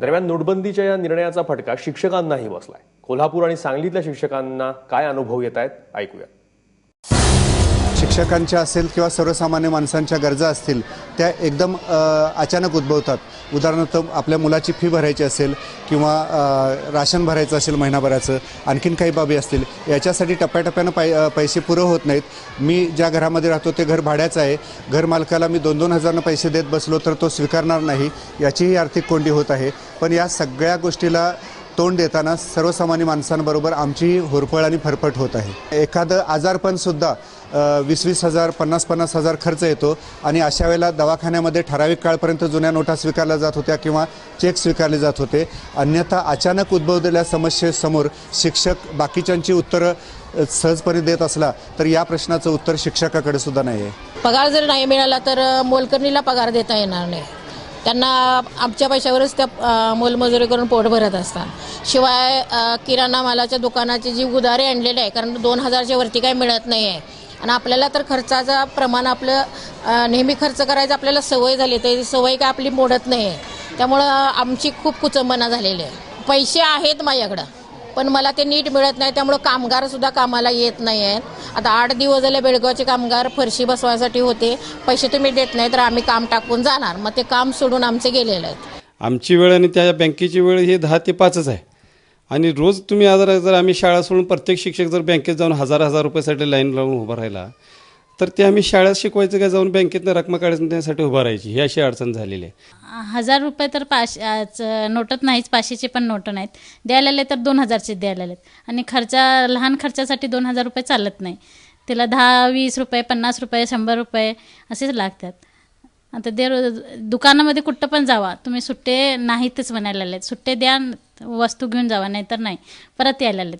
दरम्यान नोटबंदीच्या या निर्णयाचा फटका शिक्षकांनाही बसलाय. कोल्हापूर आणि सांगलीतल्या शिक्षकांना काय अनुभव येत आहेत ऐकूया शिक्षकांच्या असेल किंवा सर्वसामान्य माणसांच्या गरजा असतील त्या एकदम अचानक उद्भवतात. उदाहरणार्थ आपल्या मुलाची फी भरायची असेल किंवा राशन भरायचं असेल महिनाभराचं आणखीन काही बाबी असतील याच्यासाठी टप्प्याटप्प्यानं पै पैसे पुरं होत नाहीत. मी ज्या घरामध्ये राहतो ते घर भाड्याचं आहे. घर मालकाला मी दोन दोन हजारनं पैसे देत बसलो तर तो स्वीकारणार नाही याचीही आर्थिक कोंडी होत आहे. पण या सगळ्या गोष्टीला तोंड देताना सर्वसामान्य माणसांबरोबर आमची होरपळ आणि फरफट होत आहे. एखादं आजारपणसुद्धा वीस वीस हजार पन्नास पन्नास हजार खर्च येतो आणि अशा वेळेला दवाखान्यामध्ये ठराविक काळपर्यंत जुन्या नोटा स्वीकारल्या जात होत्या किंवा चेक स्वीकारले जात होते. अन्यथा अचानक उद्भवलेल्या समस्येसमोर शिक्षक बाकीच्यांची उत्तरं सहजपणे देत असला तर या प्रश्नाचं उत्तर शिक्षकाकडे सुद्धा नाही आहे पगार जर नाही मिळाला तर मोलकर्णीला पगार देता येणार नाही. त्यांना आमच्या पैशावरच त्या मोलमजुरी करून पोट भरत असतात. शिवाय किराणा मालाच्या दुकानाची जी उधारी आणलेली आहे कारण दोन हजारच्या वरती काही मिळत नाही आहे आणि आपल्याला तर खर्चाचा प्रमाण आपलं नेहमी खर्च करायचं आपल्याला सवय झाली तर सवय काय आपली मोडत नाही आहे त्यामुळं आमची खूप कुचंबना झालेली आहे. पैसे आहेत माझ्याकडं. पण मला ते नीट मिळत नाही त्यामुळं कामगार सुद्धा कामाला येत नाही आहेत आता आठ दिवस झाले बेळगावचे कामगार फरशी बसवायसाठी होते. पैसे तुम्ही देत नाही तर आम्ही काम टाकून जाणार. मग ते काम सोडून आमचे गेलेले आहेत. आमची वेळ आणि त्या बँकेची वेळ ही दहा ते पाचच आहे. आणि रोज तुम्ही जर जर आम्ही शाळा सोडून प्रत्येक शिक्षक जर बँकेत जाऊन हजार हजार रुपयासाठी लाईन लावून उभा राहिला तर ते आम्ही शाळेत शिकवायचं का जाऊन बँकेतनं रक्कम काढण्यासाठी उभा राहायची. ही अशी अडचण झालेली आहे. हजार रुपये तर पाच नोटत नाहीच पाचशेचे पण नोट नाहीत. द्यायला तर दोन हजारचे द्यायला आलेत आणि खर्चा लहान खर्चासाठी दोन हजार रुपये चालत नाही. तिला दहा वीस रुपये पन्नास रुपये शंभर रुपये असेच लागतात. आता दे दुकानामध्ये कुठं पण जावा. तुम्ही सुट्टे नाहीतच म्हणायला आलेत सुट्टे द्या वस्तू घेऊन जावा नाहीतर नाही. परत यायला आलेत